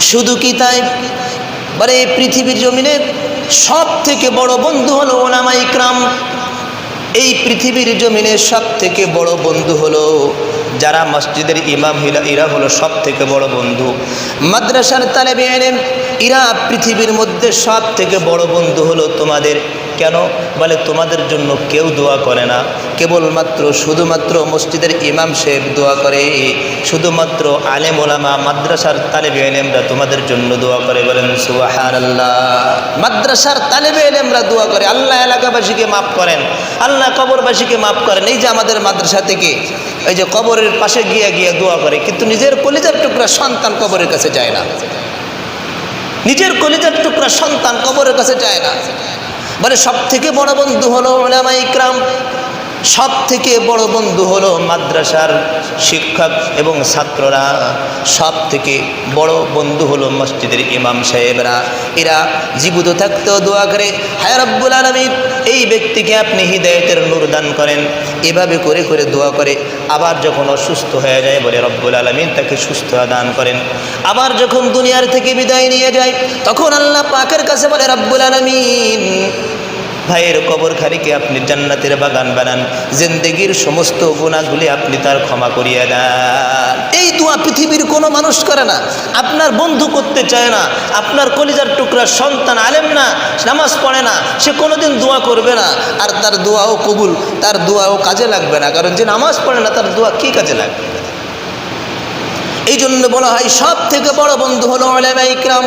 শুধু কি তাই? বলে পৃথিবীর জমিনের সব থেকে বড় বন্ধু হলো ওলামা ইকরাম। এই পৃথিবীর জমিনের সব থেকে বড় বন্ধু হলো যারা মসজিদের ইমাম হিলা ইরা হলো সব থেকে বড় বন্ধু। মাদ্রাসার তালেবে ইরা পৃথিবীর মধ্যে সব থেকে বড় বন্ধু হলো তোমাদের কেন? বলে, তোমাদের জন্য কেউ দোয়া করে না। কেবলমাত্র, শুধুমাত্র মসজিদের ইমাম সাহেব দোয়া করে। শুধুমাত্র আলেম ওলামা, মাদ্রাসার তালেবে এলেমরা তোমাদের জন্য দোয়া করে বলেন সুবাহান আল্লাহ মাদ্রাসার তালেবে এলেমরা দোয়া করে। আল্লাহ এলাকাবাসীকে মাফ করেন। আল্লাহ কবরবাসীকে মাফ করেন। এই যে আমাদের মাদ্রাসা থেকে, এই যে কবরের পাশে গিয়ে গিয়ে দোয়া করে, কিন্তু নিজের কলিজার টুকরা সন্তান কবরের কাছে যায় না। নিজের কলিজার টুকরা সন্তান কবরের কাছে যায় না। বলে সব থেকে বড় বন্ধু হলো ওলামা ইকরাম সব থেকে বড় বন্ধু হলো মাদ্রাসার শিক্ষক এবং ছাত্ররা সব থেকে বড় বন্ধু হলো মসজিদের ইমাম সাহেবরা। এরা জীবিত থাকতেও দোয়া করে হায়ারব্বুল আলমী এই ব্যক্তিকে আপনি হৃদয়তের নূর দান করেন। এভাবে করে করে দোয়া করে, আবার যখন অসুস্থ হয়ে যায় বলে রব্বুল আলমিন তাকে সুস্থ দান করেন। আবার যখন দুনিয়ার থেকে বিদায় নিয়ে যায়, তখন আল্লাহ পাকের কাছে বলে, রব্বুল আলমিন ভাইয়ের কবরখানিকে আপনি জান্নাতের বাগান বানান, জিন্দেগির সমস্ত গুণাগুলি আপনি তার ক্ষমা করিয়ে দেন। এই দোয়া পৃথিবীর কোনো মানুষ করে না, আপনার বন্ধু করতে চায় না, আপনার কলিজার টুকরা সন্তান আলেম না, নামাজ পড়ে না, সে কোনোদিন দোয়া করবে না, আর তার দোয়াও কবুল, তার দোয়াও কাজে লাগবে না, কারণ যে নামাজ পড়ে না, তার দোয়া কি কাজে লাগবে? এই জন্য বলা হয় সব থেকে বড় বন্ধু হলো আলেমা ইকরাম।